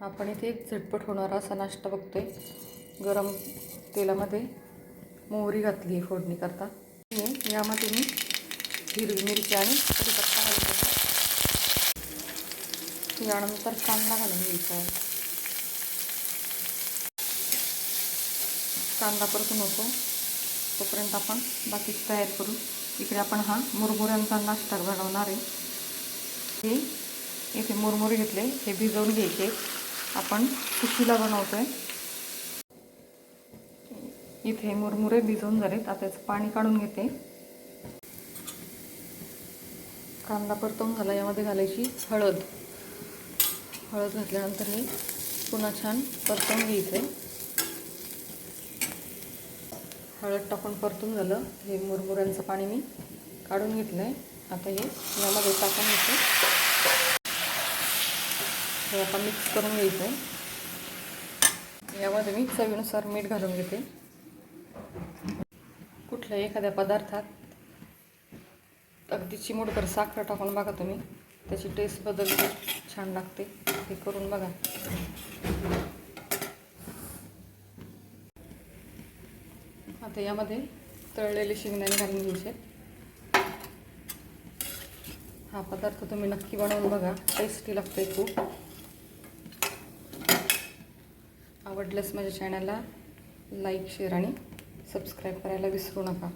आपण इथे एक झटपट होणारा असा नाश्ता बघतोय. गरम तेलामध्ये मोहरी घातली आहे फोडणी करता हे यामध्ये मी हिरवी मिरची आणि कढीपत्ता घालून यानंतर कांदा घालून घ्यायचा आहे. कांदा परतून होतो. तोपर्यंत आपण बाकीची तयार करू इकडे आपण हा मुरमुऱ्यांचा नाश्ता बनवणार आहे. हे इथे मुरमुरे घेतले हे भिजवून घ्यायचे. आपण सुशीला बनवतोय. इथे मुरमुरे भिजवून झालेत. आता याचं पाणी काढून घेते. कांदा परतवून झाला. यामध्ये घालायची हळद. हळद घातल्यानंतर हे पुन्हा छान परतवून घ्यायचं हळद टाकून परतून झालं. हे मुरमुऱ्यांचं पाणी मी काढून घेतलं आहे आता हे यामध्ये टाकून घेते. हे आता मिक्स करून घ्यायचं. यामध्ये मी चवीनुसार मीठ घालून घेते. कुठल्याही एखाद्या पदार्थात अगदी चिमूटभर साखर टाकून बघा तुम्ही. त्याची टेस्ट बदलते छान लागते. हे करून बघा. आता यामध्ये तळलेले शेंगदाणे घालून घ्यायचे. हा पदार्थ तुम्ही नक्की बनवून बघा. टेस्टी लागते खूप. आवडल्यास माझ्या चॅनलला लाईक शेअर आणि सबस्क्राईब करायला विसरू नका.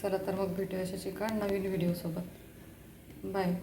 चला तर मग भेटूया अशाच एका नवीन व्हिडिओसोबत बाय